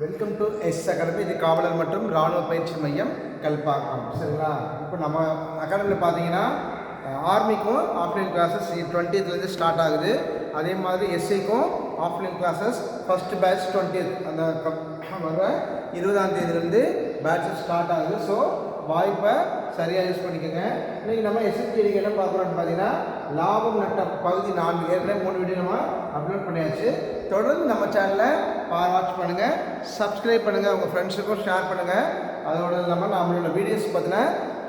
Welcome to S academy இது காவலர் மற்றும் இராணுவ பயிற்சி மையம் கல்பாக்கம். சரிங்களா? இப்போ நம்ம அகாடமியில் பார்த்தீங்கன்னா ஆர்மிக்கும் ஆஃப்லைன் கிளாஸஸ் டுவெண்ட்டியத்துலேருந்து ஸ்டார்ட் ஆகுது. அதே மாதிரி எஸ்ஐக்கும் offline classes first batch twentieth அந்த வர இருபதாம் தேதியிலேருந்து பேட்சஸ் ஸ்டார்ட் ஆகுது. ஸோ வாய்ப்பை சரியாக யூஸ் பண்ணிக்கோங்க. இன்றைக்கி நம்ம எஸ்எஸ்டிடிக்கு என்ன பார்க்குறோம்னு பார்த்தீங்கன்னா லாபம் நட்ட பகுதி நான்கு ஏற்கனவே மூணு வீடியோ நம்ம அப்லோட் பண்ணியாச்சு. தொடர்ந்து நம்ம சேனலில் பார் வாட்ச் பண்ணுங்கள் சப்ஸ்கிரைப் பண்ணுங்கள் உங்கள் ஃப்ரெண்ட்ஸுக்கும் ஷேர் பண்ணுங்கள் அதோடு இல்லாமல் நம்மளோட வீடியோஸ் பற்றின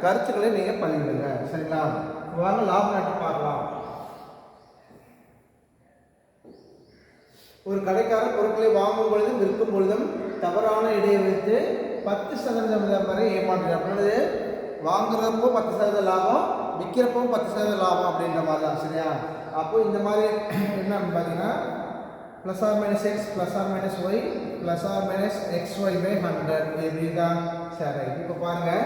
கருத்துக்களை நீங்கள் பதிவிடுங்க. சரிங்களா? வாங்க லாபம் நட்டு பார்க்கலாம். ஒரு கடைக்காரர் பொருட்களை வாங்கும் பொழுதும் விற்கும் பொழுதும் தவறான இடையை வைத்து பத்து சதவீதம் வரை ஏமாற்றுறார். அப்படின்றது வாங்குறப்போ பத்து சதவீத லாபம் விற்கிறப்போ பத்து சதவீத லாபம் அப்படின்ற மாதிரி தான் சரியா? அப்போ இந்த மாதிரி என்னன்னு பார்த்தீங்கன்னா plus R minus X plus R minus Y plus R minus X Y by hundred எப்படி தான் சார் இப்போ பாருங்கள்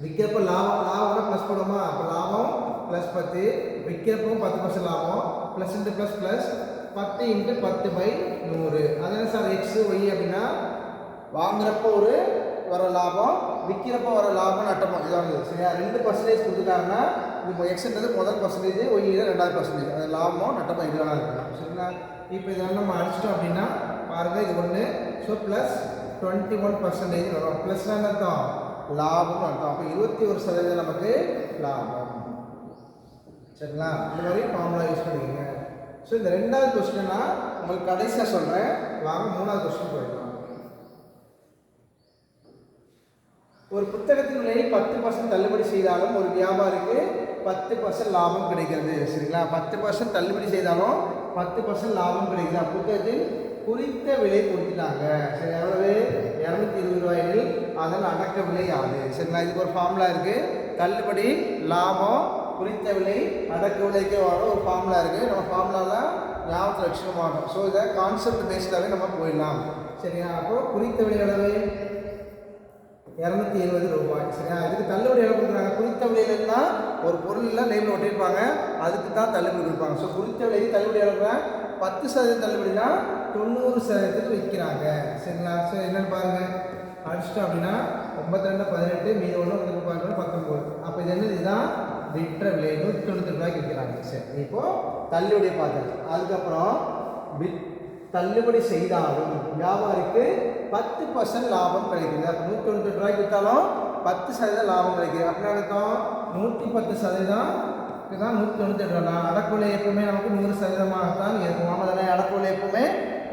விற்கிறப்ப லாபம் லாபம்னா ப்ளஸ் போடுமா அப்போ லாபம் ப்ளஸ் பத்து. விற்கிறப்போ பத்து பர்சன்ட் லாபம். ப்ளஸ் இன்ட்டு ப்ளஸ் ப்ளஸ் பத்து இன்ட்டு பத்து பை நூறு. அது சார் எக்ஸ் ஒய் அப்படின்னா வாங்குறப்போ ஒரு வர லாபம் விற்கிறப்போ வர லாபம் நட்டமாக இதாக சரியா? ரெண்டு பர்சன்டேஜ் கொடுத்துட்டாங்கன்னா இப்போ எக்ஸ்ன்றது முதல் பர்சன்டேஜ் ஒய் ரெண்டாவது பர்சன்டேஜ் அது லாபம் நட்டமாக இதுவாக இருக்கலாம் சரிங்களா? இப்போ இதெல்லாம் நம்ம அடிச்சிட்டோம் அப்படின்னா பாருங்கள் இது ஒன்று so plus twenty one percentage வரும் ப்ளஸ்னா என்ன அர்த்தம்? லாபம்னு அர்த்தம். அப்போ இருபத்தி ஒரு சதவீதம் நமக்கு லாபம். சரிங்களா? இந்த மாதிரி ஃபார்முலா யூஸ் பண்ணிக்கோங்க. ஸோ இந்த ரெண்டாவது கொஸ்டின்னா உங்களுக்கு கடைசியாக சொல்கிறேன் வாங்க மூணாவது கொஸ்டின் போயிடலாம். ஒரு புத்தகத்தின் விலையை பத்து பர்சன்ட் தள்ளுபடி செய்தாலும் ஒரு வியாபாரிக்கு பத்து பர்சன்ட் லாபம் கிடைக்கிறது. சரிங்களா? பத்து பர்சன்ட் தள்ளுபடி செய்தாலும் பத்து பர்சன்ட் லாபம் கிடைக்குது. புத்தகத்தில் குறித்த விலை கொடுத்துட்டாங்க. சரி எவ்வளவு இரநூத்தி இருபது ரூபாயில் அதன் அடக்க விலை ஆகுது சரிங்களா? இதுக்கு ஒரு ஃபார்முலா இருக்குது தள்ளுபடி லாபம் குறித்த விலை அடக்க விலைக்கு வர ஒரு ஃபார்முலா இருக்குது நம்ம ஃபார்முலாவில் ஞாபகத்தில் வச்சுக்க மாட்டோம். ஸோ இதை கான்செப்ட் பேஸ்டாகவே நம்ம போயிடலாம். சரிங்களா அப்போ குறித்த விலை அளவு இரநூத்தி எழுபது ரூபாய். சரியா? இதுக்கு தள்ளுபடி எவ்வளோ கொடுக்குறாங்க? குறித்த விலையிலன்னா ஒரு பொருள்லாம் லேபிள் ஒட்டியிருப்பாங்க. அதுக்கு தான் தள்ளுபடி கொடுப்பாங்க. ஸோ குறித்த விலைக்கு தள்ளுபடி எவ்வளோ பத்து சதவீதம் தள்ளுபடினா தொண்ணூறு சதவீதத்துக்கு விற்கிறாங்க சரிங்களா? ஸோ என்னென்னு பாருங்கள் அடிச்சிட்டோம் அப்படின்னா ஒன்பத்தி ரெண்டு பதினெட்டு மீதி ஒன்று ஒன்று பதினொன்று பத்தொம்போது அப்போ இது என்ன இதுதான் விற்ற விலை. நூற்றி தொண்ணூற்றி ரூபாய்க்கு விற்கிறாங்க. சரி இப்போது தள்ளுபடியை பார்த்தாச்சு அதுக்கப்புறம் வித் தள்ளுபடி செய்தாலும் வியாபாரிக்கு பத்து பர்சன்ட் லாபம் கிடைக்குது அப்போ நூற்றி தொண்ணூற்றி ரூபாய்க்கு விற்றாலும் பத்து சதவீதம் லாபம் கிடைக்குது. அப்படின்னா அர்த்தம்? நூற்றி பத்து சதவீதம் தான் நூற்றி தொண்ணூற்றி ரூபா. அடக்குவிலை எப்பவுமே நமக்கு நூறு சதவீதமாக தான் இருக்கும். ஆமாம் தானே? அடக்குவிலை எப்பவுமே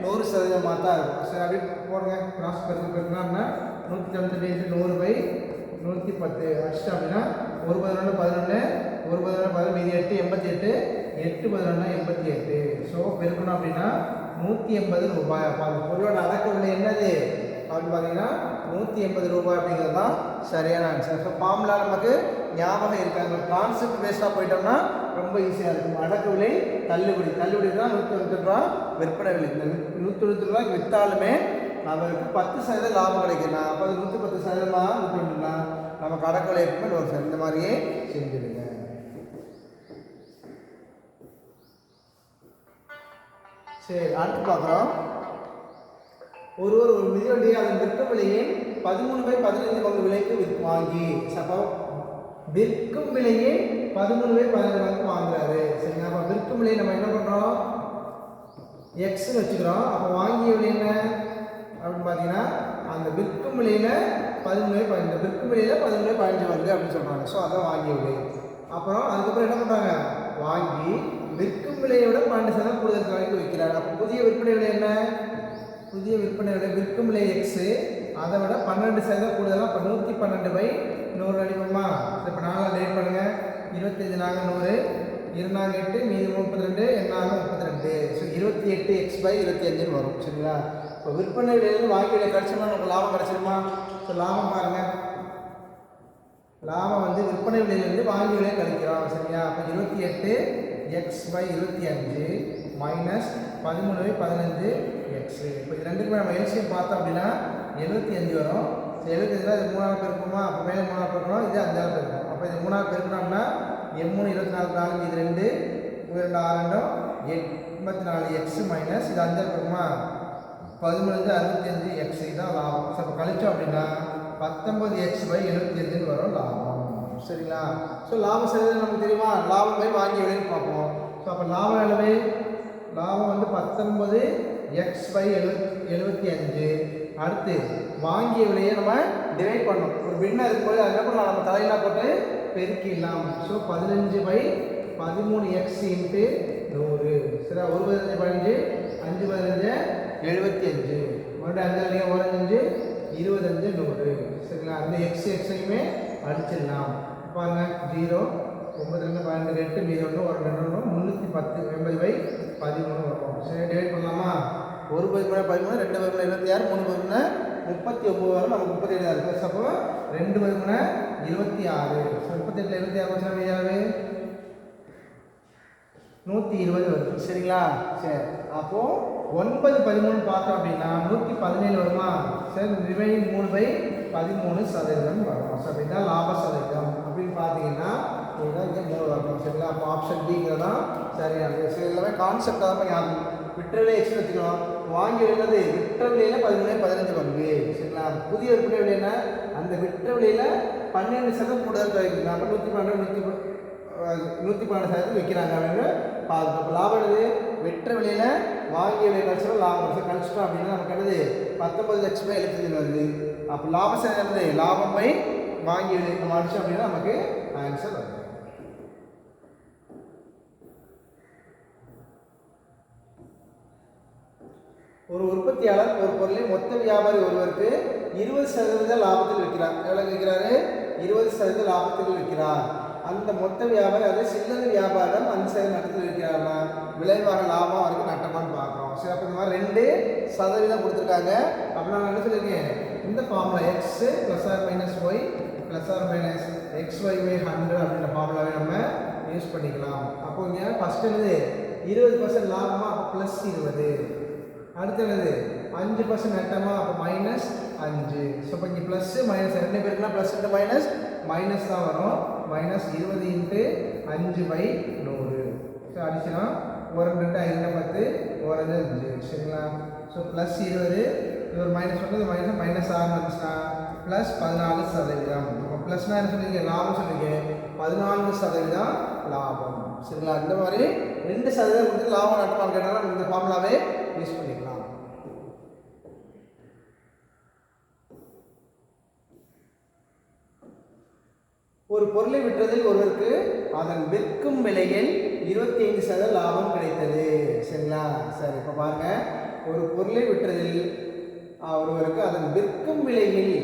நூறு சதவீதமாக தான் இருக்கும். சரி அப்படி போடுங்க. கிராஸ் பெருக்கு பெருக்குனா நூற்றி தொண்ணூற்றி நூறு பை நூற்றி பத்து. அடிச்சிட்டோம் அப்படின்னா ஒரு பதினொன்று பதினொன்று ஒரு பதினொன்று பதினொன்று மீதி எட்டு எண்பத்தி எட்டு எட்டு பதினொன்று எண்பத்தி எட்டு. ஸோ பெருக்கணும் அப்படின்னா நூற்றி எண்பது ரூபாய். அப்போ அந்த பொருளோட அடக்க விலை என்னது? அப்படின்னு பார்த்தீங்கன்னா நூற்றி எண்பது ரூபாய் அப்படிங்கிறது தான் சரியான ஆன்சர் ஸோ ஃபார்முலா நமக்கு ஞாபகம் இருக்காங்க கான்செப்ட் பேஸ்டாக போயிட்டோம்னா ரொம்ப ஈஸியாக இருக்கும். அடக்கு விலை தள்ளுபடி. தள்ளுபடி தான் நூற்றி தொண்ணூற்றி ரூபா விற்பனை விலை. இந்த நூற்றி தொண்ணூற்றி ரூபாய்க்கு விற்றாலுமே அவருக்கு பத்து சதவீதம் லாபம் கிடைக்கலாம் அப்போ அது நூற்றி பத்து சதவீதமாக நூற்றி நமக்கு அடக்க விலை எப்பவுமே ஒரு இந்த மாதிரியே செஞ்சுடுங்க சரி அடுத்து பார்க்குறோம். ஒருவர் ஒரு மிதிவண்டியை அதன் விற்கும் விலையை பதிமூணு பை பதினைந்து பங்கு விலைக்கு விற் வாங்கி சப்போ விற்கும் விலையை பதிமூணு பை பதினைந்து பங்கு வாங்குறாரு. சரிங்களா? அப்போ விற்கும் விலையை நம்ம என்ன பண்ணுறோம் எக்ஸ்னு வச்சுக்கிறோம். அப்போ வாங்கிய விலை என்ன? அப்படின்னு பார்த்தீங்கன்னா அந்த விற்கும் விலையில் பதிமூணு பதினஞ்சு விற்கும் விலையில் பதிமூணு பதினஞ்சு வருது அப்படின்னு சொல்கிறாங்க ஸோ அதை வாங்கிய விலை. அப்புறம் அதுக்கப்புறம் என்ன பண்ணுறாங்க வாங்கி விற்கும் விலையை விட பன்னெண்டு சதம் கூடுதல் விலைக்கு விற்கிறாங்க அப்போ புதிய விற்பனை விலை என்ன புதிய விற்பனை விலை விற்கும் விலை எக்ஸு அதை விட பன்னெண்டு சதவீதம் கூடுதலாக இப்போ நூற்றி பன்னெண்டு பை நூறு அடிப்போமா? இப்போ நாலாம் லேட் பண்ணுங்கள் இருபத்தஞ்சு நாங்க நூறு இருந்தாங்க எட்டு மீது முப்பத்தி ரெண்டு எண்ணாக முப்பத்தி ரெண்டு ஸோ இருபத்தி எட்டு எக்ஸ் பை இருபத்தி அஞ்சுன்னு வரும் சரிங்களா? இப்போ விற்பனை விலையிலேருந்து வாங்கி விலை கிடச்சோம்னா நமக்கு லாபம் கிடச்சிருமா? ஸோ லாபம் பாருங்கள் லாபம் வந்து விற்பனை விலையிலேருந்து வாங்கி விலை கழிக்கிறோம் சரியா அப்போ இருபத்தி எட்டு எக்ஸ் பை இருபத்தி அஞ்சு மைனஸ் பதிமூணு பதினஞ்சு எக்ஸ் இப்போ இது ரெண்டுக்குமே நம்ம எல்சியம் பார்த்தோம் அப்படின்னா எழுபத்தி அஞ்சு வரும். எழுபத்தி அஞ்சு இது மூணாவது பெருக்குமா அப்போ மேலே மூணாவது பெருக்கணும் இது அஞ்சாவது பெருக்கணும் அப்போ இது மூணாவது பெருக்கணும்னா எம்மூணு இருபத்தி நாலு நாலு இது ரெண்டு இரண்டு ஆறு ரெண்டும் எண்பத்தி நாலு எக்ஸ் மைனஸ் இது அஞ்சாவது பெருக்குமா பதிமூணு அறுபத்தஞ்சு எக்ஸ் தான் லாபம். ஸோ இப்போ கழிச்சோம் அப்படின்னா பத்தொம்பது எக்ஸ் பை எழுபத்தஞ்சுன்னு வரும் லாபம். சரிங்களா? ஸோ லாபம் சதவீதம் நமக்கு தெரியுமா? லாபம் போய் வாங்கி வெளியே பார்ப்போம். ஸோ அப்போ லாபம் அளவு லாபம் வந்து பத்தொன்பது எக்ஸ் பை எழு எழுபத்தி அஞ்சு. அடுத்து வாங்கிய விலையை நம்ம டிவைட் பண்ணோம் ஒரு பின்ன இருக்கும்போது அது என்ன பண்ணலாம்? நம்ம தலையில போட்டு பெருக்கிடலாம். ஸோ பதினஞ்சு பை பதிமூணு எக்ஸ் இன்ட்டு நூறு. சரி ஒரு பதினஞ்சு பதினஞ்சு அஞ்சு பதினஞ்சு எழுபத்தி அஞ்சு. மறுபடியும் அஞ்சு அஞ்சு ஒரு இருபத்தஞ்சு நூறு. சரிங்களா? அந்த எக்ஸ் எக்ஸையுமே அடிச்சிடலாம். பாருங்க ஜீரோ ஒன்பது ரெண்டு பன்னெண்டு ரெண்டு மீது ஒன்று ஒரு ரெண்டு ஒன்று முந்நூற்றி பத்து எண்பது பை பதிமூணு வரும். சரி டிவைட் பண்ணலாமா? ஒரு பதிமூணு பதிமூணு ரெண்டு பதிமூணு இருபத்தி ஆறு மூணு பதிமூணு முப்பத்தி ஒம்பது வரும். நமக்கு முப்பத்தி ஏழு இருக்குது அப்போ ரெண்டு பதிமூணு இருபத்தி ஆறு. ஸோ முப்பத்தெட்டில் இருபத்தி ஆறு வருஷம் எவ்வளவு நூற்றி இருபது வருது சரிங்களா? சரி அப்போது ஒன்பது பதிமூணு பார்த்தோம் அப்படின்னா நூற்றி பதினேழு வருமா? சரி ரிமைனிங் மூணு பை பதிமூணு சதவீதம் வரும். ஸோ அப்படின்னா லாப சதவீதம் அப்படின்னு பார்த்தீங்கன்னா அப்படின்னா இங்கே மூணு வரணும் சரிங்களா? அப்போ ஆப்ஷன் டிங்கிறது தான் சரியானது. சரி எல்லாமே கான்செப்ட் தான் யாரும் விட்டுறவே எக்ஸ்ட்ரா வச்சுக்கலாம். வாங்கி விடுறது விற்ற விலையில் பதினொன்று பதினஞ்சு பங்கு. சரிங்களா? புதிய விற்பனை விலைன்னா அந்த விற்ற விலையில் பன்னெண்டு சதவீதம் கூடுதல் கிடைக்குது அப்போ நூற்றி பன்னெண்டு நூற்றி நூற்றி பன்னெண்டு சதவீதம் விற்கிறாங்க அப்படின்னு பார்க்கணும். இப்போ லாபம் என்னது? வெற்ற விலையில் வாங்கிய விலை கழிச்சோம் லாபம். கழிச்சு கழிச்சிட்டோம் அப்படின்னா நமக்கு என்னது? பத்தொன்பது லட்சம் ரூபாய் எழுபத்தஞ்சு வருது. அப்போ லாபம் சேர்ந்து லாபம் பை வாங்கி விலை. நம்ம அப்படின்னா நமக்கு ஆன்சர் வருது ஒரு உற்பத்தியாளர் ஒரு பொருளை மொத்த வியாபாரி ஒருவருக்கு இருபது சதவீத லாபத்தில் விற்கிறார். எவ்வளோ விற்கிறாரு? இருபது சதவீத லாபத்தில் விற்கிறார். அந்த மொத்த வியாபாரி அது சில்லறை வியாபாரம் அஞ்சு சதவீத நட்டத்தில் விற்கிறார்னா விளைவாக லாபம் அவருக்கு நட்டமான்னு பார்க்குறோம். சரி அப்போ இந்த மாதிரி ரெண்டு சதவீதம் கொடுத்துருக்காங்க. அப்போ நான் என்ன சொல்லியிருக்கேன்? இந்த formula X plus R minus Y plus R minus X Y Y hundred அப்படின்ற ஃபார்முலாவை நம்ம யூஸ் பண்ணிக்கலாம். அப்போ இங்கே ஃபஸ்ட்டு என்னது? இருபது பர்சன்ட் லாபமாக ப்ளஸ் இருபது. அடுத்தது அஞ்சு பர்சன்ட் நட்டமா அப்போ மைனஸ் அஞ்சு. ஸோ இப்போ இங்கே ப்ளஸ்ஸு மைனஸ் ரெண்டு பேருக்குலாம் ப்ளஸ் இன்ட்டு மைனஸ் மைனஸ் தான் வரும். மைனஸ் இருபது இன்ட்டு அஞ்சு பை நூறு. ஸோ அடிச்சுனா ஒரு ரெண்டு ஐந்து பத்து ஒரு அஞ்சு அஞ்சு. சரிங்களா? ஸோ ப்ளஸ் இருபது இது ஒரு மைனஸ் பண்ணுறது மைனஸ் மைனஸ் ஆறு வந்துச்சுன்னா ப்ளஸ் பதினாலு சதவீதம். அப்போ ப்ளஸ்னால் என்ன சொல்லுவீங்க லாபம் சொல்லுவீங்க பதினான்கு சதவீதம் லாபம். சரிங்களா? இந்த மாதிரி ரெண்டு சதவீதம் கொடுத்து லாபம் நட்டமாக கேட்டாலும் இந்த ஃபார்முலாவே யூஸ் பண்ணிக்கலாம். ஒரு பொருளை விற்றதில் ஒருவருக்கு அதன் விற்கும் விலையில் இருபத்தி ஐந்து சதவீத லாபம் கிடைத்தது. சரிங்களா? சரி இப்போ பாருங்க. ஒரு பொருளை விற்றதில் ஒருவருக்கு அதன் விற்கும் விலையில்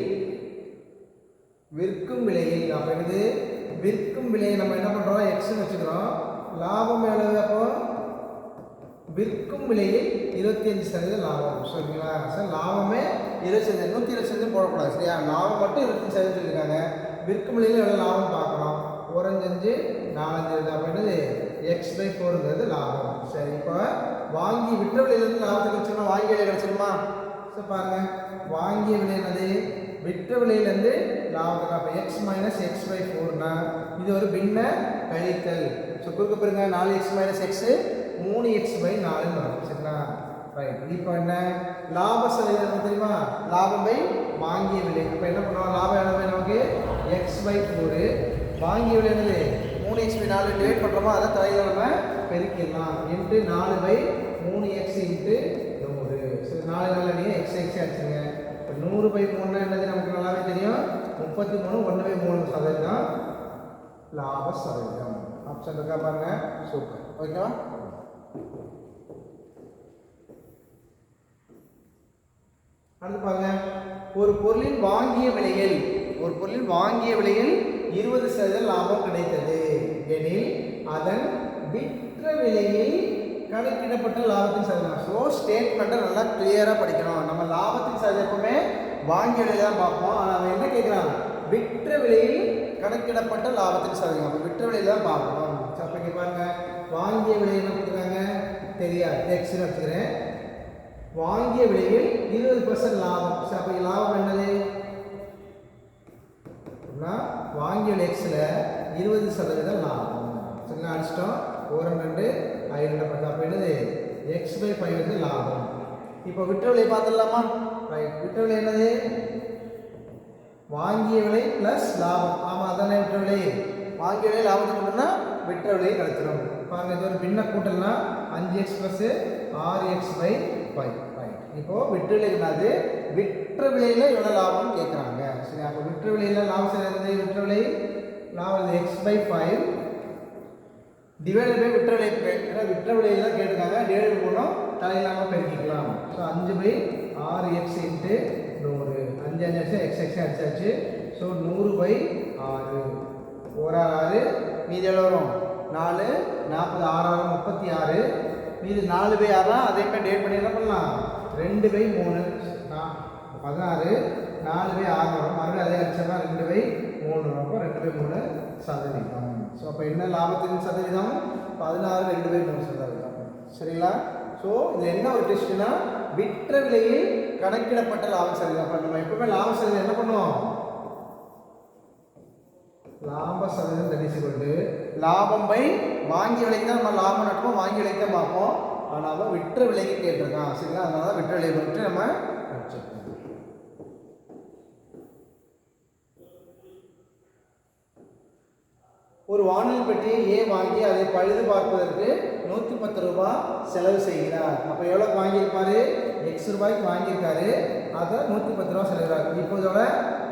விற்கும் விலையில் அப்போ என்னது? விற்கும் விலையை நம்ம என்ன பண்ணுறோம் எக்ஸ்னு வச்சுக்கிறோம். லாபம் எவ்வளவு அப்போ? விற்கும் விலையில் இருபத்தி அஞ்சு சதவீதம் லாபம். சரிங்களா? சார் லாபமே இருபத்தஞ்சு நூற்றி இருபத்தஞ்சு போடக்கூடாது. சரியா? லாபம் மட்டும் இருபத்தஞ்சு சதவீதம் சொல்லியிருக்காங்க. விற்கும் விலையில் எவ்வளோ லாபம் பார்க்குறோம் குறைஞ்சஞ்சு நாலஞ்சு அப்படின்றது எக்ஸ் பை ஃபோருங்கிறது லாபம். சரி இப்போ வாங்கி விற்ற விலையிலேருந்து லாபத்தை கிடைச்சிருமா வாங்கி விலை கிடச்சிருமா சார் பாருங்கள் வாங்கிய விலை என்னது? விற்ற விலையிலேருந்து லாபம். அப்போ எக்ஸ் மைனஸ் எக்ஸ் பை ஃபோர்னா இது ஒரு பின்ன கழித்தல். ஸோ கொடுக்க பாருங்க. நாலு எக்ஸ் மைனஸ் எக்ஸு மூணு எக்ஸ் பை நாலுன்னு வரும். சரிங்களா? ரைட் இப்போ என்ன? லாப சதவீதம் தெரியுமா? லாபம் பை வாங்கிய விலை. இப்போ என்ன பண்ணுவோம் லாபம் எவ்வளோ நமக்கு? எக்ஸ் பை ஃபோரு வாங்கிய விலை என்னது? மூணு எக்ஸ் பை நாலு டிவைட் பண்ணுறோமோ அதை தலையில் நம்ம பெருக்கிடலாம். இன்ட்டு நாலு பை மூணு எக்ஸ் இன்ட்டு நூறு. சரி நாலு நாள் நீங்கள் எக்ஸ் எக்ஸ் ஆச்சுங்க இப்போ நூறு பை மூணுனா என்னது? நமக்கு நல்லாவே தெரியும். முப்பத்தி மூணு ஒன்று பை மூணு சதவீதம். லாப சதவீதம். ஆப்ஷன் இருக்கா பாருங்க. சூப்பர் ஓகேவா அடுத்து பாருங்க. ஒரு பொருளின் வாங்கிய விலையில் ஒரு பொருளின் வாங்கிய விலையில் இருபது சதவீத லாபம் கிடைத்தது. எனில் அதன் விற்ற விலையில் கணக்கிடப்பட்ட லாபத்தின் சதவீதம். ஸோ ஸ்டேட்மெண்ட்டை நல்லா கிளியராக படிக்கணும். நம்ம லாபத்தின் சதவீதமே வாங்கிய விலையை தான் பார்ப்போம். ஆனால் அவன் என்ன கேட்குறான்? விற்ற விலையில் கணக்கிடப்பட்ட லாபத்தின் சதவீதம். அப்போ விற்ற விலையில் தான் பார்க்கணும். ஸோ அப்போ இங்கே பாருங்க. வாங்கிய விலை என்ன கொடுத்துருக்காங்க? தெரியாது. எக்ஸ்ட்ரா வச்சுக்கிறேன். வாங்கிய விலையில் இருபது பர்சன்ட் லாபம். சரி அப்போ லாபம் என்னது? அப்படின்னா வாங்கிய விலை எக்ஸில் இருபது சதவீதம் லாபம். சரிங்களா? அடிச்சிட்டோம். ஒரு ரெண்டு ஐந்து பத்து அப்போ என்னது? எக்ஸ் பை ஃபைவ் வந்து லாபம். இப்போ விற்ற விலை பார்த்துடலாமா? ரைட் விற்ற விலை என்னது? வாங்கிய விலை ப்ளஸ் லாபம். ஆமாம் அதானே விற்ற விலை. வாங்கிய விலை லாபத்துக்கு மட்டும்னா விற்ற விலையை கழிச்சிடும் பாருங்கள் இது ஒரு பின்ன கூட்டல்னா அஞ்சு எக்ஸ் ப்ளஸ்ஸு ஆறு எக்ஸ் பை ஃபைவ் ரைட் இப்போ விற்று விலை என்னது விற்ற விலையில் எவ்வளோ லாபம் கேட்குறாங்க சரி அப்போ விற்று விலையில் லாபம் செய்யறது விற்ற விலை லாபம் X by five divided by விற்ற விலை ஏன்னா விற்ற விலையில் தான் கேட்டிருக்காங்க. டிவைடட் போனோம். தலையில்லாமல் பெருக்கிக்கலாம். ஸோ அஞ்சு பை ஆறு எக்ஸ் இன்ட்டு நூறு. அஞ்சு அஞ்சு வருஷம் எக்ஸ் எக்ஸ் அடிச்சாச்சு. ஸோ நூறு பை ஆறு. ஒரு ஆறு மீதி எவ்வளோ வரும்? நாலு நாற்பது ஆறாயிரம் முப்பத்தி ஆறு. மீதி நாலு பை ஆறுனா அதே மாதிரி டேட் பண்ணி என்ன பண்ணலாம்? ரெண்டு பை மூணு. பதினாறு நாலு பை ஆறு வரும். மறுபடியும் அதே அடிச்சோம்னா ரெண்டு பை மூணு வரும். அப்போ ரெண்டு பை மூணு சதவீதம். ஸோ அப்போ என்ன லாபத்தின் சதவீதம்? பதினாறு ரெண்டு பை மூணு சதவீதம். சரிங்களா? ஸோ இது என்ன ஒரு டெஸ்ட்னா விற்ற விலையில் கணக்கிடப்பட்ட லாப சதவீதம். அப்போ நம்ம எப்பவுமே லாப சதவீதம் என்ன பண்ணுவோம்? லாப சதவீதம் தெரிவித்து கொண்டு லாபம் பை வாங்கி விலைக்கு தான் நம்ம லாபம் நடப்போம் வாங்கி விலைக்கு தான் பார்ப்போம். ஆனால் அவன் விற்ற விலைக்கு கேட்டிருக்கான் சரிங்களா? அதனால தான் விற்ற விலையை விட்டு நம்ம வச்சிருக்கோம் ஒரு வானொலி பெட்டியை ஏ வாங்கி அதை பழுது பார்ப்பதற்கு நூற்றி பத்து ரூபாய் செலவு செய்கிறார். அப்போ எவ்வளோக்கு வாங்கியிருப்பாரு? எக்ஸ் ரூபாய்க்கு வாங்கியிருக்காரு. அதை நூற்றி பத்து ரூபா செலவு இப்போதோட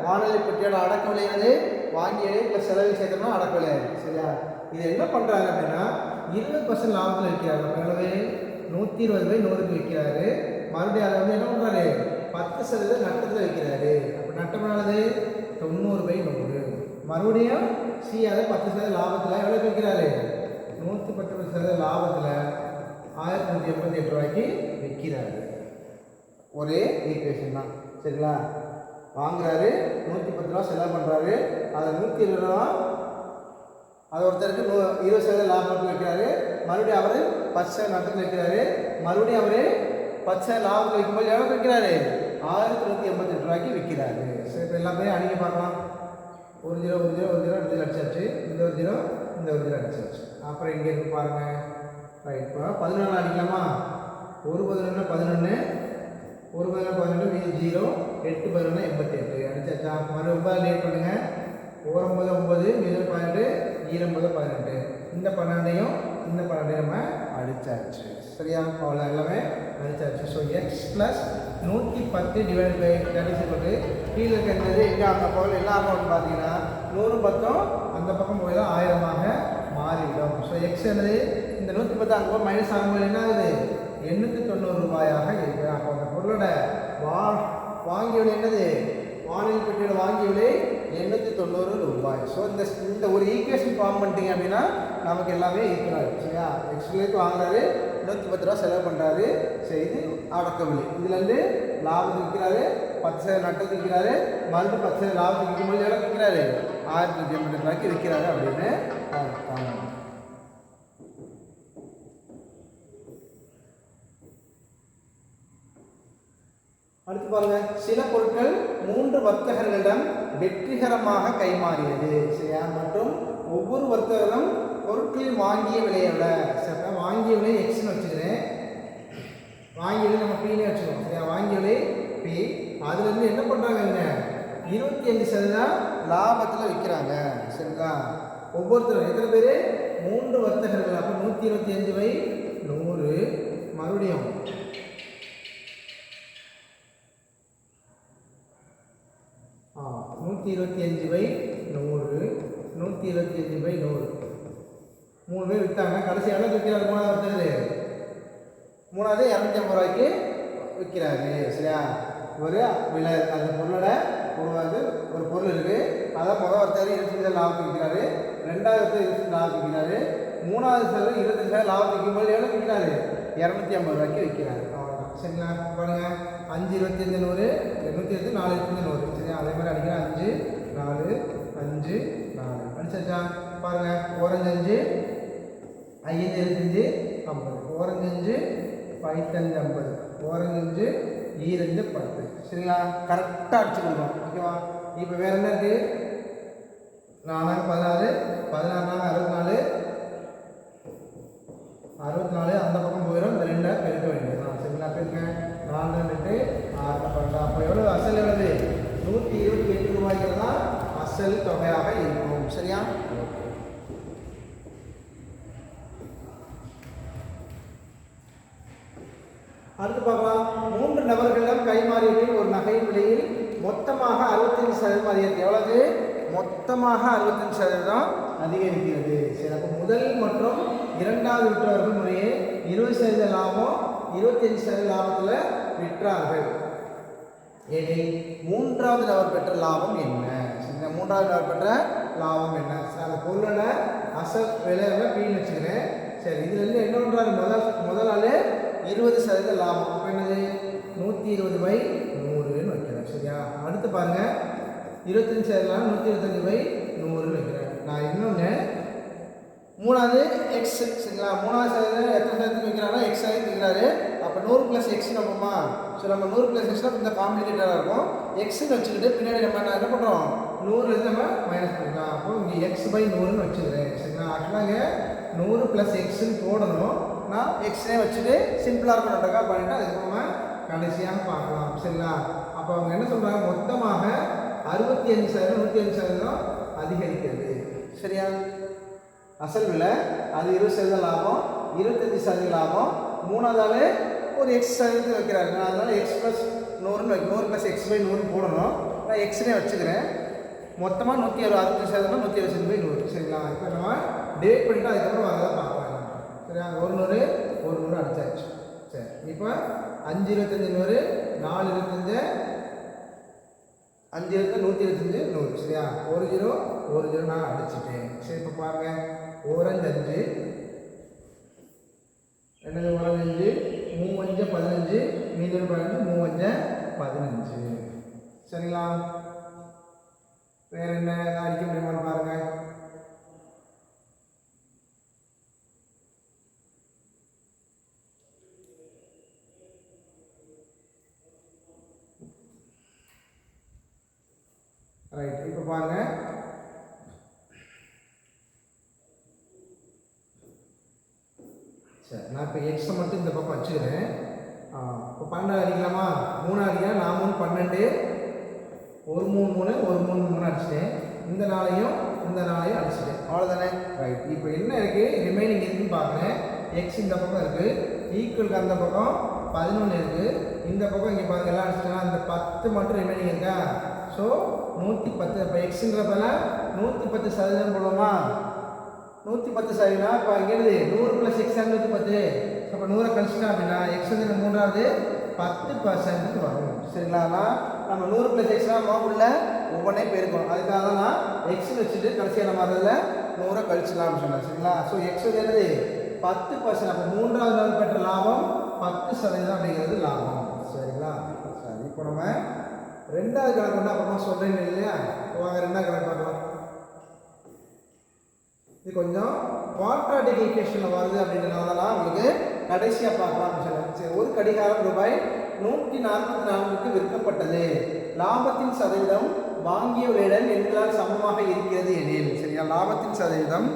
வானொலி பெட்டியோட அடக்க விலையானது வாங்கியே இல்லை செலவு செய்தோம்னா அடக்க சரியா? இது என்ன பண்ணுறாங்க அப்படின்னா இருபது பர்சன்ட் லாபத்தில் விற்கிறாரு அப்போ நூற்றி இருபது ரூபாய் நூறுக்கு விற்கிறாரு. மறுபடியும் அதை வந்து என்ன பண்ணுறாரு பத்து சதவீதம் நட்டத்தில் விற்கிறாரு. அப்போ நட்டமானது தொண்ணூறு பை நூறு. மறுபடியும் சி அதை பத்து சதவீத லாபத்தில் எவ்வளோ விற்கிறாரு? நூற்றி பத்து சதவீத லாபத்தில் ஆயிரத்தி நூற்றி எண்பத்தி எட்டு ரூபாய்க்கு விற்கிறாரு. ஒரே ஈக்குவேஷன் தான். சரிங்களா? வாங்குறாரு. நூற்றி பத்து ரூபா செலவு பண்ணுறாரு அதை நூற்றி இருபது ரூபா அது ஒருத்தருக்கு நூ இருபது சதவீதம் லாபத்தில் வைக்கிறாரு. மறுபடியும் அவர் பத்து சதவீதம் நட்டத்தில் வைக்கிறாரு. மறுபடியும் அவர் பத்து சதவீதம் லாபத்தில் வைக்கும்போது எவ்வளோ வைக்கிறாரு? ஆயிரத்தி நூற்றி எண்பத்தெட்டு ரூபாய்க்கு விற்கிறாரு சரி இப்போ எல்லாமே அடிக்க பார்க்கலாம். ஒரு ஜீரோ ஒரு ஜீரோ ஒரு ஜீரோ ரெண்டு அடிச்சாச்சு. இந்த ஒரு ஜீரோ இந்த ஒரு ஜீரோ அடிச்சாச்சு. அப்புறம் இங்கே இருக்கு பாருங்கள் ரைட் இப்போ பதினொன்று அடிக்கலாமா? ஒரு பதினொன்று பதினொன்று ஒரு பதினொன்று பதினெட்டு மீதி ஜீரோ. எட்டு பதினொன்று எண்பத்தி எட்டு அடிச்சாச்சா? மறு ஒன்பது லேட் பண்ணுங்கள் ஒரு ஒன்பது ஒன்பது மீது பதினெட்டு ஈரொம்பது பதினெட்டு இந்த பன்னெண்டையும் இந்த பன்னெண்டையும் நம்ம அடித்தாச்சு சரியா? அவ்வளோ எல்லாமே அடித்தாச்சு ஸோ எக்ஸ் ப்ளஸ் நூற்றி பத்து டிவைட் பை தடிச்சுப்பட்டு கீழே இருக்கிறது எங்கே? அந்த போகல எல்லா அமௌண்ட் பார்த்தீங்கன்னா நூறு பத்தும் அந்த பக்கம் போய் தான் ஆயிரமாக மாறிவிடும். ஸோ எக்ஸ் என்னது? இந்த நூற்றி பத்து அங்கே மைனஸ் ஆகும்போது என்ன ஆகுது எண்ணூற்றி தொண்ணூறு ரூபாயாக இருக்குது அப்போ அந்த பொருளோட வா வாங்கிய என்னது? ஆன்லைன் பெட்டியோட வாங்கிய எண்ணூற்றி தொண்ணூறு ரூபாய். ஸோ இந்த இந்த ஒரு ஈக்குவேஷன் ஃபார்ம் பண்ணிட்டீங்க அப்படின்னா நமக்கு எல்லாமே ஈக்குவல் ஆகிடும் சரியா? எக்ஸ்பிளைக்கு வாங்குறாரு நூற்றி பத்து ரூபா செலவு பண்ணுறாரு செய்து அடக்க விலை இதுலேருந்து லாபத்துக்கு விற்கிறாரு பத்து சதவீதம் நட்டத்துக்கு விற்கிறாரு மறுபடியும் பத்து சதவீதம் லாபத்துக்கு விற்கும்போது எவ்வளோ விற்கிறாரு ஆயிரத்தி நூற்றி எண்பது ரூபாய்க்கு விற்கிறாரு அப்படின்னு அர்த்தம் அடுத்து பாருங்க. சில பொருட்கள் மூன்று வர்த்தகர்களிடம் வெற்றிகரமாக கைமாறியது. சரியா? மற்றும் ஒவ்வொரு வர்த்தகரும் பொருட்களில் வாங்கிய விலையை விட சரியா வாங்கிய விலை எக்ஸ்னு வச்சுக்கிறேன். வாங்கிய விலை நம்ம பீனே வச்சுக்கோம் சரியா? வாங்கிய விலை பி அதுலேருந்து என்ன பண்ணுறாங்க இருபத்தி அஞ்சு சதவீதம் லாபத்தில் விற்கிறாங்க சரிங்களா? ஒவ்வொருத்தரும் எத்தனை பேர்? மூன்று வர்த்தகர்கள். அப்போ நூற்றி இருபத்தி அஞ்சு பை நூறு. மறுபடியும் ஆ நூற்றி இருபத்தி அஞ்சு பை நூறு. நூற்றி இருபத்தி அஞ்சு பை நூறு. மூணு பேர் விற்றாங்க கடைசி எவ்வளோ விற்கிறாரு மூணாவது ஒருத்தர் மூணாவது இரநூத்தி ஐம்பது ரூபாய்க்கு விற்கிறாரு சரியா? ஒரு விலை அந்த பொருளோட ஒரு ஒரு பொருள் இருக்குது அதான் முதல் ஒருத்தர் இருபத்தஞ்சு லாபத்துக்கு விற்கிறாரு ரெண்டாவது ஒருத்தர் இருபத்தஞ்சு லாபத்துக்கு விற்கிறாரு மூணாவது இருபத்தஞ்சாயிரம் லாபம் லாபத்துக்கு விற்கும்போது எவ்வளோ விற்கிறாரு இரநூத்தி ஐம்பது ரூபாய்க்கு விற்கிறாரு அவ்வளோதான் சரிங்களா? பாருங்க. அஞ்சு இருபத்தஞ்சு நூறு எண்ணூற்றி இருபத்தி நாலு இருபத்தஞ்சு நூறு சரியா அதே மாதிரி அடிக்கிறேன். அஞ்சு நாலு அஞ்சு நாலு. அடிச்சாச்சா பாருங்க ஓரஞ்சு அஞ்சு ஐந்து இருபத்தஞ்சு ஐம்பது. ஓரஞ்சு அஞ்சு பைத்தஞ்சு ஐம்பது. ஓரஞ்சு அஞ்சு ஈரஞ்சு பத்து. சரிங்களா? கரெக்டாக அடிச்சு கொடுக்கணும் ஓகேவா? இப்போ வேற என்ன இருக்குது நாலாயிரம் பதினாறு பதினாறு அறுபத்தி நாலு அறுபத்தி நாலு அந்த பக்கம் போயிடும் இந்த ரெண்டை பெருக்க வேண்டியது சரிங்களா பெருக்க நாலு அசல் தொகையாக இருக்கும் சரியா அடுத்து பார்க்கலாம் மூன்று நபர்களிடம் கைமாறியதில் ஒரு நகையின் விலையில் மொத்தமாக அறுபத்தஞ்சு சதவீதம் அதிகரித்து எவ்வளவு? மொத்தமாக அறுபத்தஞ்சு சதவீதம் அதிகரிக்கிறது. சரி அப்போ முதல் மற்றும் இரண்டாவது விற்றவர்கள் முறையே இருபது சதவீத லாபம் இருபத்தஞ்சு சதவீத லாபத்தில் விற்றார்கள். எனில் மூன்றாவது நபர் பெற்ற லாபம் என்ன? இந்த மூன்றாவது நபர் பெற்ற லாபம் என்ன? சரி, அந்த பொருளோட அசல் விலையை பின்னு வச்சுக்கிறேன் சரி இதுலேருந்து என்ன பண்ணுறாரு முதல் முதல் ஆள் இருபது சதவீத லாபம். அப்போ என்னது? நூற்றி இருபது பை நூறுன்னு வைக்கிறேன் சரியா? அடுத்து பாருங்க. இருபத்தஞ்சு சதவீதம் நூற்றி இருபத்தஞ்சு பை நூறுன்னு வைக்கிறேன். நான் இன்னொன்று மூணாவது எக்ஸ் சரிங்களா? மூணாவது சதவீதம் எத்தனை சேர்த்து வைக்கிறாங்கன்னா எக்ஸ் ஆகி வைக்கிறாரு. அப்போ நூறு ப்ளஸ் எக்ஸ் நம்பமா? ஸோ நம்ம நூறு ப்ளஸ் எக்ஸ்னா கொஞ்சம் காம்ப்ளிகேட்டடாக இருக்கும். எக்ஸ்ன்னு வச்சுக்கிட்டு பின்னாடி நம்ம என்ன பண்ணுறோம் நூறுலேருந்து நம்ம மைனஸ் பண்ணிக்கலாம். அப்போ இங்கே எக்ஸ் பை நூறுன்னு வச்சுக்கிறேன். சரிங்களா? ஆக்சுவலாக நூறு ப்ளஸ் எக்ஸ்ன்னு போடணும். நான் எக்ஸ்ரே வச்சுட்டு சிம்பிளாக இருக்கணுன்றக்கா பண்ணிட்டு அதுக்கு நம்ம கடைசியாக பார்க்கலாம். சரிங்களா? அப்போ அவங்க என்ன சொல்கிறாங்க மொத்தமாக அறுபத்தி அஞ்சு சதவீதம் நூற்றி அஞ்சு சதவீதம் அதிகரிக்கிறது. சரியா? அசல் விலை அது இருபது சதவீதம் லாபம் இருபத்தஞ்சி சதவீதம் லாபம் மூணாவது ஒரு எக்ஸ் சதவீதம் வைக்கிறாங்க அதனால் எக்ஸ் ப்ளஸ் நூறுன்னு வைக்க நூறு ப்ளஸ் எக்ஸ் பை நூறு போடணும். நான் எக்ஸ்னே வச்சுக்கிறேன். மொத்தமாக நூற்றி அறுபது அறுபத்தஞ்சு சதவீதம் நூற்றி அறுபது பை நூறு. சரிங்களா? இப்போ நம்ம டிவைட் பண்ணிட்டு அதுக்கப்புறம் வரதை பார்க்கலாம். சரியா? ஒரு நூறு ஒரு நூறு அடிச்சாச்சு. சரி. இப்போ அஞ்சு இருபத்தஞ்சி நூறு நாலு இருபத்தஞ்சு அஞ்சு இருபத்தி நூற்றி இருபத்தஞ்சு நூறு. சரியா? ஒரு ஜீரோ ஒரு ஜீரோ நான் அடிச்சிட்டேன். சரி இப்போ பாருங்க. ஓரஞ்சு அஞ்சு ரெண்டு ஓரஞ்சு அஞ்சு மூவஞ்ச பதினஞ்சு. மீதி பதினஞ்சு மூவஞ்ச பதினஞ்சு. சரிங்களா? வேற என்ன அடிக்க முடியுமான்னு பாருங்க ரைட் இப்போ பாருங்க சரி நான் இப்போ எக்ஸை மட்டும் இந்த பக்கம் வச்சுக்கிறேன் ஆ, இப்போ பன்னெண்டு அடிக்கலாமா மூணு அடிக்கலாம் நான் மூணு பன்னெண்டு ஒரு மூணு மூணு ஒரு மூணு மூணு அடிச்சிட்டேன் இந்த நாளையும் இந்த நாளையும் அடிச்சிட்டேன் அவ்வளோதானே ரைட் இப்போ என்ன இருக்குது ரிமைனிங் இருக்குன்னு பார்க்குறேன் எக்ஸ் இந்த பக்கம் இருக்குது ஈக்குவலுக்கு அந்த பக்கம் பதினொன்று இருக்குது இந்த பக்கம் இங்கே பாருங்க எல்லாம் அடிச்சிட்டேன்னா அந்த பத்து மட்டும் ரிமைனிங் இருக்கா? ஸோ நூற்றி பத்து இப்போ எக்ஸுங்கிறப்பல நூற்றி பத்து சதவீதம் போடுவோமா? நூற்றி பத்து சதவீதம் இப்போ இங்கேருந்து நூறு ப்ளஸ் எக்ஸ் நூற்றி பத்து இப்போ நூறை கழிச்சிட்டோம் அப்படின்னா எக்ஸ் வந்து மூன்றாவது? பத்து பர்சன்ட் வரும். சரிங்களா? நம்ம நூறு ப்ளஸ் எக்ஸ்னா நம்ம உள்ள ஒவ்வொன்றே போயிருக்கோம் அதுக்காக தான் நான் எக்ஸ் வச்சுட்டு கடைசியாக நம்ம அதில் நூறை கழிச்சிடலாம்னு சொன்னேன். சரிங்களா? ஸோ எக்ஸ் வந்து என்னது? பத்து பர்சன்ட் அப்போ மூன்றாவது நாள் பெற்ற லாபம் பத்து சதவீதம் அப்படிங்கிறது லாபம். சரிங்களா? சரி இப்போ நம்ம ரெண்டாவது கணக்கு வந்து அப்புறமா சொல்கிறேன் இல்லையா? வாங்க ரெண்டாவது கணக்கு பார்க்கலாம். இது கொஞ்சம் குவாட்ராட்டிக் ஈக்குவேஷனில் வருது அப்படின்றனால தான் உங்களுக்கு கடைசியாக பார்க்கலாம் சொல்லுவேன் சரி ஒரு கடிகாரம் ரூபாய் நூற்றி நாற்பத்தி நான்குக்கு விற்கப்பட்டது. லாபத்தின் சதவீதம் வாங்கிய விலையுடன் எண்களால் சமமாக இருக்கிறது எனில். சரியா? லாபத்தின் சதவீதம்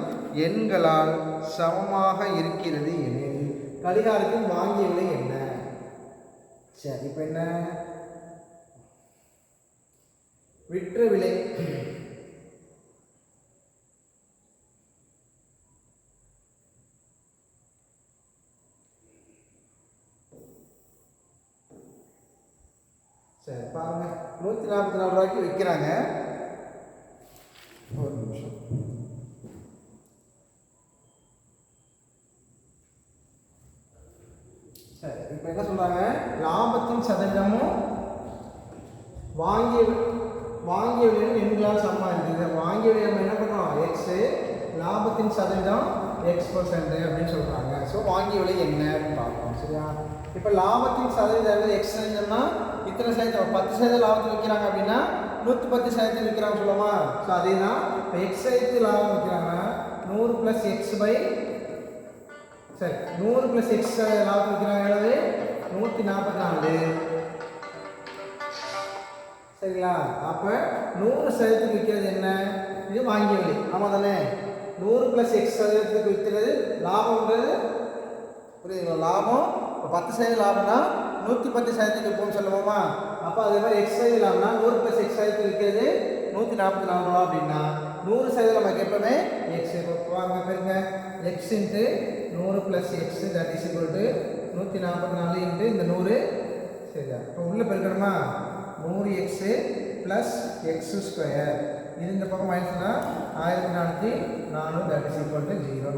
எண்களால் சமமாக இருக்கிறது எனில் கடிகாரத்தின் வாங்கிய விலை என்ன? சரி இப்போ என்ன? விற்ற விலை. சரி பாருங்க. நூற்றி நாற்பத்தி நாலு ரூபாய்க்கு விற்கிறாங்க ஒரு நிமிஷம் சரி இப்போ என்ன சொல்கிறாங்க லாபத்தின் சதவீதமும் வாங்கிய வாங்கிய விலையும் எண்களால் சமமாக இருக்குது வாங்கிய விலை நம்ம என்ன பண்ணுறோம் எக்ஸு லாபத்தின் சதவீதம் எக்ஸ் பர்சன்ட் அப்படின்னு சொல்கிறாங்க ஸோ வாங்கிய விலை என்ன அப்படின்னு பார்ப்போம். சரியா? இப்போ லாபத்தின் சதவீதம் எக்ஸ் சதவீதம்னா இத்தனை சதவீதம் பத்து சதவீதம் லாபத்தில் விற்கிறாங்க அப்படின்னா நூற்றி பத்து சதவீதம் விற்கிறாங்க சொல்லுமா ஸோ அதே தான் இப்போ எக்ஸ் சதவீதத்து லாபம் விற்கிறாங்கன்னா நூறு ப்ளஸ் எக்ஸ் பை சரி நூறு ப்ளஸ் எக்ஸ் லாபம் விற்கிறாங்க அளவு நூற்றி நாற்பத்தி நாலு சரிங்களா? அப்போ நூறு சதவீதத்துக்கு விற்கிறது என்ன? இது வாங்கிய விலை ஆமாம் தானே நூறு ப்ளஸ் எக்ஸ் சதவீதத்துக்கு விற்கிறது லாபம்ன்றது புரியுதுங்களா லாபம். இப்போ பத்து சதவீதம் லாபம்னா நூற்றி பத்து சதவீதத்துக்கு விற்போம்னு சொல்லுவோமா? அப்போ அதே மாதிரி எக்ஸ் சதவீதம் லாபம்னா நூறு ப்ளஸ் எக்ஸ் சதவீதத்துக்கு விற்கிறது நூற்றி நாற்பத்தி நாலு ரூபா அப்படின்னா நூறு சதவீதம் நமக்கு எப்பவுமே எக்ஸ் வாங்க பெருங்க. எக்ஸ் இன்ட்டு நூறு plus X that is equal to நூற்றி நாற்பத்தி நாலு இன்ட்டு இந்த நூறு. சரியா? இப்போ உள்ளே பெருக்கணுமா? நூறு எக்ஸு ப்ளஸ் எக்ஸ் ஸ்கொயர் இது இந்த பக்கம் ஆயிடுச்சுன்னா ஆயிரத்தி நானூற்றி நானூறு that is equal to zero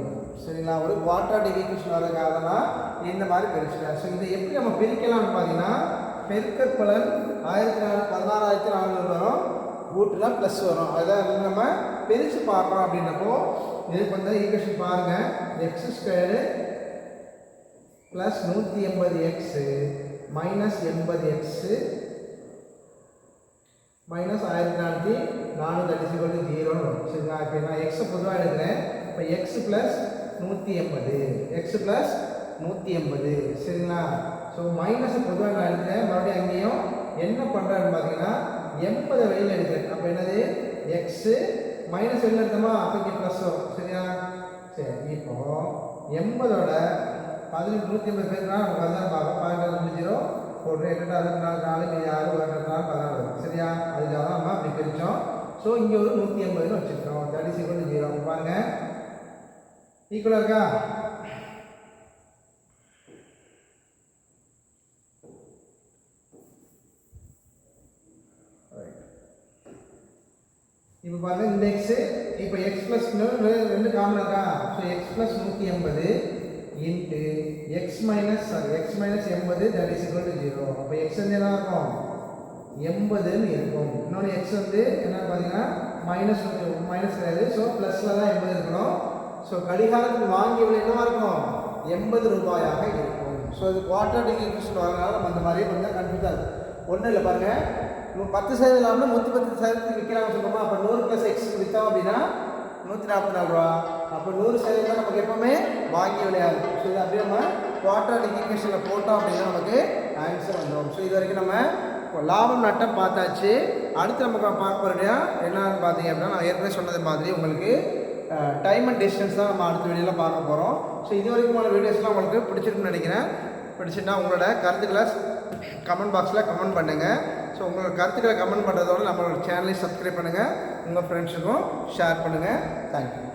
சரிங்களா? ஒரு குவாட்ராட்டிக் ஈக்குவேஷன் வரதுக்காக தான் இந்த மாதிரி பிரிச்சுக்கலாம் ஸோ இதை எப்படி நம்ம பிரிக்கலாம்னு பார்த்தீங்கன்னா பெருக்கற்பலன் ஆயிரத்தி நானூறு பதினாறாயிரத்தி நானூறு வரும். கூட்டுனா ப்ளஸ் வரும். அதான் நம்ம பிரித்து பார்க்குறோம் அப்படின்னப்போ இதுக்கு வந்து ஈக்குவேஷன் பாருங்கள் எக்ஸ் ஸ்கொயரு ப்ளஸ் நூற்றி எண்பது எக்ஸு மைனஸ் எண்பது எக்ஸு மைனஸ் ஆயிரத்தி நானூற்றி நானூற்றி அடிச்சுக்கொண்டு ஜீரோன்னு வரும். சரிங்களா? இப்போ நான் எக்ஸை பொதுவாக எடுக்கிறேன் இப்போ எக்ஸ் ப்ளஸ் நூற்றி எண்பது எக்ஸ் ப்ளஸ் நூற்றி எண்பது. சரிங்களா? ஸோ மைனஸ் பொதுவாக நான் எடுக்கிறேன் மறுபடியும் அங்கேயும் என்ன பண்ணுறேன்னு பார்த்தீங்கன்னா எண்பதை வெளியில் எடுக்கிறேன் அப்போ என்னது? எக்ஸு மைனஸ் வெளியில் எடுத்தோமா? அப்போ இங்கே ப்ளஸ் வரும். சரியா? சரி இப்போ எண்பதோட பதினெட்டு நூற்றி எண்பது பேர்னா நமக்கு அதுதான் பார்ப்போம். பதினெட்டு முடிஞ்சிடும் ஒரு போட்டு எட்டு அறுபத்தி நாலு நாலு ஆறு ஒரு ரெண்டு நாலு பதினாறு வரும். சரியா? அதுக்காக தான் நம்ம அப்படி பிரித்தோம் ஸோ இங்கே ஒரு நூற்றி எண்பதுன்னு வச்சுருக்கோம் தேர்ட்டி சிக்வல் ஜீரோ பாருங்க. ஈக்குவலாக இருக்கா? இப்போ பாருங்க இந்த எக்ஸு இப்போ எக்ஸ் ப்ளஸ் ரெண்டு காமன் இருக்கா? ஸோ எக்ஸ் ப்ளஸ் நூற்றி எண்பது into X minus sorry X minus எண்பது that is equal to zero அப்போ எக்ஸ் வந்து என்ன இருக்கும் எண்பதுன்னு இருக்கும். இன்னொன்று எக்ஸ் வந்து என்ன பார்த்தீங்கன்னா மைனஸ் மைனஸ் கிடையாது. ஸோ ப்ளஸில் தான் எண்பது இருக்கணும். ஸோ கடிகாரத்துக்கு வாங்கியவள் என்னவாக இருக்கும்? எண்பது ரூபாயாக இருக்கும். ஸோ இது குவார்டர்டிக் இன்ட்ரெஸ்ட் வாங்கினாலும் நம்ம அந்த மாதிரி கொஞ்சம் கன்ஃபியூஸ் ஆகுது ஒன்றும் இல்லை பாருங்கள் பத்து சதவீதம் இல்லாமல் நூற்றி பத்து சதவீதத்துக்கு விற்கிறாங்க சொல்லுமா அப்போ நூறு ப்ளஸ் எக்ஸ் விற்றோம் அப்படின்னா நூற்றி நாற்பத்தி நாலு ரூபா. அப்போ நூறு சதவீதம் நமக்கு எப்போவுமே வாங்கி விளையாது ஸோ இது அப்படியே நம்ம குவார்டர் ஈக்குவேஷனில் போட்டோம் அப்படின்னா நமக்கு ஆன்சர் வந்துடும் ஸோ இது வரைக்கும் நம்ம லாபம் நட்டம் பார்த்தாச்சு. அடுத்து நம்ம பார்க்க போகிறோம் என்னன்னு பார்த்தீங்க அப்படின்னா நான் ஏற்கனவே சொன்னது மாதிரி உங்களுக்கு டைம் அண்ட் டிஸ்டன்ஸ் தான் நம்ம அடுத்த வீடியோவில் பார்க்க போகிறோம் ஸோ இது வரைக்குமான வீடியோஸ்லாம் உங்களுக்கு பிடிச்சிருக்குன்னு நினைக்கிறேன். பிடிச்சிருந்தா உங்களோட கருத்துக்களை கமெண்ட் பாக்ஸில் கமெண்ட் பண்ணுங்கள் ஸோ உங்களோட கருத்துக்களை கமெண்ட் பண்ணுறதோட நம்மளோட சேனலை சப்ஸ்கிரைப் பண்ணுங்கள் உங்கள் ஃப்ரெண்ட்ஸுக்கும் ஷேர் பண்ணுங்கள் தேங்க்யூ